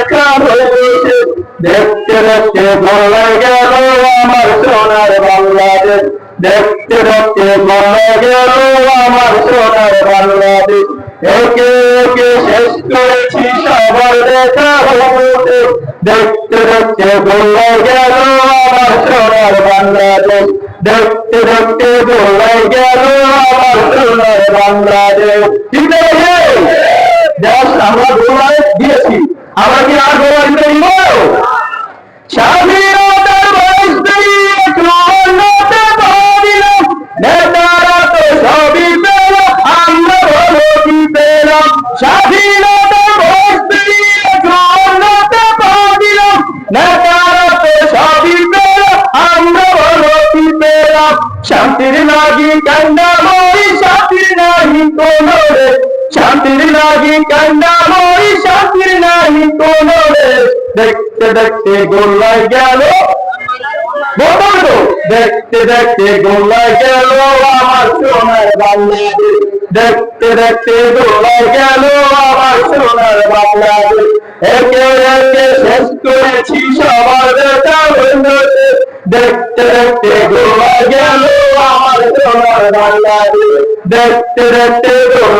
দেখা হয়েছে দেখতে দেখতে বলে গেল আমার সোনার বাংলাদেশ। দেখতে দেখতে বলে গেল আমার সোনার বাংলাদেশ। একে একে শেষ করেছি সবার দেখা হয়েছে দেখতে দেখতে বলে গেল আমার সোনার বাংলাদেশ। দেখতে দেখতে বলে গেল আমার সোনার বাংলাদেশ। ঠিক আছে আমরা আমরা কি আর দিতে দিব স্বাধীনতার বয়স দিয়ে চুয়ান্নতে পারিলাম নেতারা তো সবই পেল, আমরা বলো কি পেলাম। স্বাধীনতার বয়স দিয়ে চুয়ান্নতে পারিলাম নেতারা তো সবই পেল, আমরা কি পেলাম। শান্তির লাগি কান্না মরি শান্তির নাহি কোনো রে শান্তির লাগি কান্না মরি শান্তির নাহি কোনো রে দেখতে দেখতে গোল্লায় গেল বলতাম তো দেখতে দেখতে গোল্লায় গেল আমার সোনার বাংলাদেশ দেখতে দেখতে গোল্লায় গেল আমার সোনার বাংলাদেশ একে একে শেষ করেছি সবার দেখা হইলতে দেখতে দেখতে গোল্লায় গেল আমার সোনার বাংলাদেশ দেখতে দেখতে গোল্লায় গেল আমার সোনার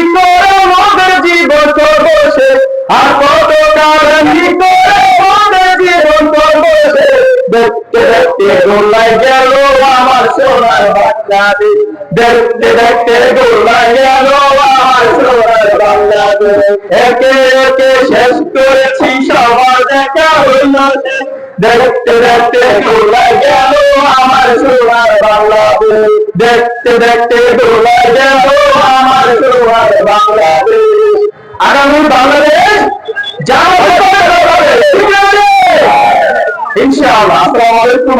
গেল আমার সোনার বাংলাদেশ। দেখতে দেখতে গোলায় গেল আমার সোনার বাংলাদেশ। শেষ করেছি, সবার দেখা হইল দেখতে দেখতে গোলায় গেল আমার সোনার বাংলাদেশ। দেখতে দেখতে গোলায় গেল আমার সোনার বাংলাদেশ। আগামী বাংলাদেশ ইনশাআল্লাহ। আসসালামু আলাইকুম